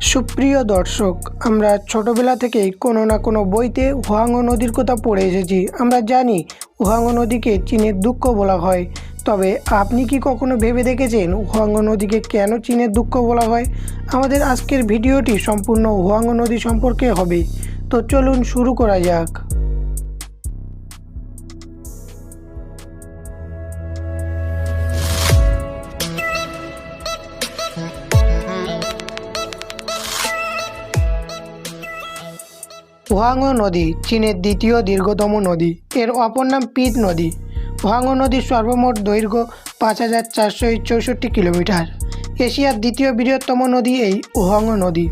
সুপ্রিয় দর্শক, আমরা ছোটবেলা থেকেই কোনো না কোনো বইতে হুয়াংও নদীর কথা পড়ে এসেছি। আমরা জানি হুয়াংও নদীকে চীনের দুঃখ বলা হয়। তবে আপনি কি কখনো ভেবে দেখেছেন হুয়াংও নদীকে কেন চীনের দুঃখ বলা হয়? আমাদের আজকের ভিডিওটি সম্পূর্ণ হুয়াংও নদী সম্পর্কে হবে। তো চলুন শুরু করা যাক। ওহাংও নদী চীনের দ্বিতীয় দীর্ঘতম নদী এর অপর নাম পিত নদী ওহাংও নদীর সর্বমোট দৈর্ঘ্য পাঁচ হাজার চারশো চৌষট্টি কিলোমিটার। এশিয়ার দ্বিতীয় বৃহত্তম নদী এই ওহাঙ্গ নদী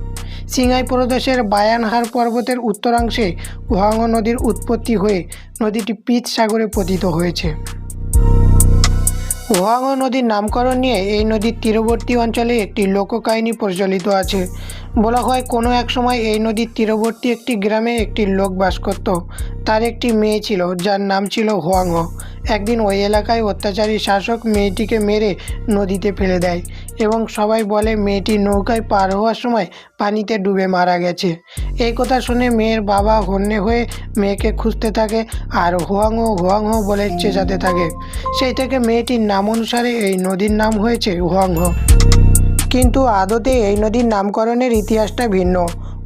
সিংহাই প্রদেশের বায়ানহার পর্বতের উত্তরাংশে ওহাংও নদীর উৎপত্তি হয়ে নদীটি পিত সাগরে পতিত হয়েছে। ওহাংও নদীর নামকরণ নিয়ে এই নদীর তীরবর্তী অঞ্চলে একটি লোককাহিনী প্রচলিত আছে। বলা হয়, কোনো এক সময় এই নদীর তীরবর্তী একটি গ্রামে একটি লোক বাস করত। তার একটি মেয়ে ছিল, যার নাম ছিল হোয়াংহ একদিন ওই এলাকায় অত্যাচারী শাসক মেয়েটিকে মেরে নদীতে ফেলে দেয়। এবং সবাই বলে মেয়েটি নৌকায় পার হওয়ার সময় পানিতে ডুবে মারা গেছে। এই কথা শুনে মেয়ের বাবা হন্যে হয়ে মেয়েকে খুঁজতে থাকে আর হোয়াংহো হোয়াংহো বলে চেঁচাতে থাকে। সেই থেকে মেয়েটির নাম অনুসারে এই নদীর নাম হয়েছে হোয়াংহো কিন্তু আদতে এই নদীর নামকরণের ইতিহাসটা ভিন্ন।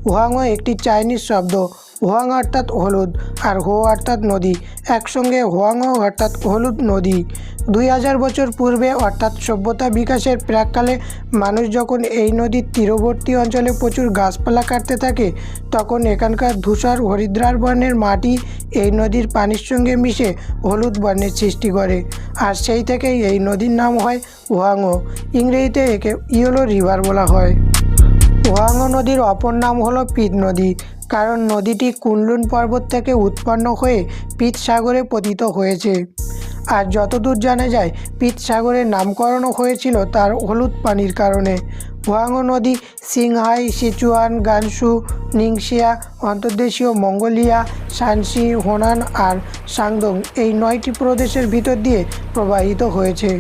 ওহাংও একটি চাইনিজ শব্দ। ওহাং অর্থাৎ হলুদ আর হো অর্থাৎ নদী। একসঙ্গে হোয়াংও অর্থাৎ হলুদ নদী। দুই হাজার বছর পূর্বে অর্থাৎ সভ্যতা বিকাশের প্রাককালে মানুষ যখন এই নদীর তীরবর্তী অঞ্চলে প্রচুর গাছপালা কাটতে থাকে, তখন এখানকার ধূসর হরিদ্রার বর্ণের মাটি এই নদীর পানির সঙ্গে মিশে হলুদ বর্ণের সৃষ্টি করে। আর সেই থেকেই এই নদীর নাম হয় ওহাংও ইংরেজিতে একে ইয়েলো রিভার বলা হয়। ওহাংও নদীর অপর নাম হলো পিত নদী, কারণ নদীটি কুনলুন পর্বত থেকে উৎপন্ন হয়ে পিত সাগরে পতিত হয়েছে। আর যতদূর জানা যায়, পিত সাগরের নামকরণও হয়েছিল তার হলুদ পানির কারণে। হোয়াংও নদী সিংহাই, সিচুয়ান গানসু নিংশিয়া অন্তর্দেশীয় মঙ্গোলিয়া শানসি হোনান আর সাংদং এই নয়টি প্রদেশের ভিতর দিয়ে প্রবাহিত হয়েছে।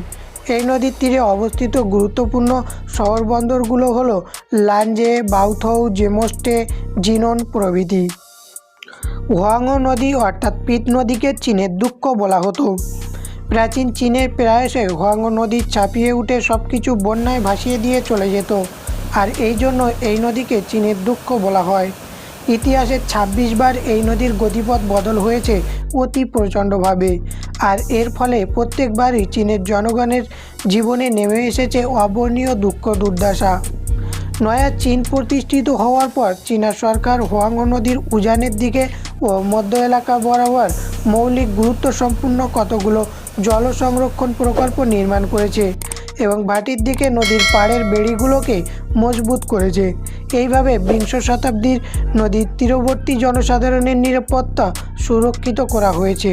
এই নদীর তীরে অবস্থিত গুরুত্বপূর্ণ শহর বন্দরগুলো হলো লাঞ্জে, বাউথৌ জেমোস্টে জিনন প্রভৃতি। ওয়াংও নদী অর্থাৎ পিত নদীকে চীনের দুঃখ বলা হতো। প্রাচীন চীনের প্রায়শই হোয়াংও নদী চাপিয়ে উঠে সব কিছু বন্যায় ভাসিয়ে দিয়ে চলে যেত। আর এই জন্য এই নদীকে চীনের দুঃখ বলা হয়। ইতিহাসে ২৬ বার এই নদীর গতিপথ বদল হয়েছে অতি প্রচণ্ডভাবে। আর এর ফলে প্রত্যেকবারই চীনের জনগণের জীবনে নেমে এসেছে অবর্ণীয় দুঃখ দুর্দশা। নয়া চীন প্রতিষ্ঠিত হওয়ার পর চীনা সরকার হোয়াংও নদীর উজানের দিকে ও মধ্য এলাকা বরাবর মৌলিক গুরুত্ব সম্পূর্ণ কতগুলো জল সংরক্ষণ প্রকল্প নির্মাণ করেছে। এবং ভাটির দিকে নদীর পাড়ের বেড়িগুলোকে মজবুত করেছে। এইভাবে বিংশ শতাব্দীর নদীর তীরবর্তী জনসাধারণের নিরাপত্তা সুরক্ষিত করা হয়েছে।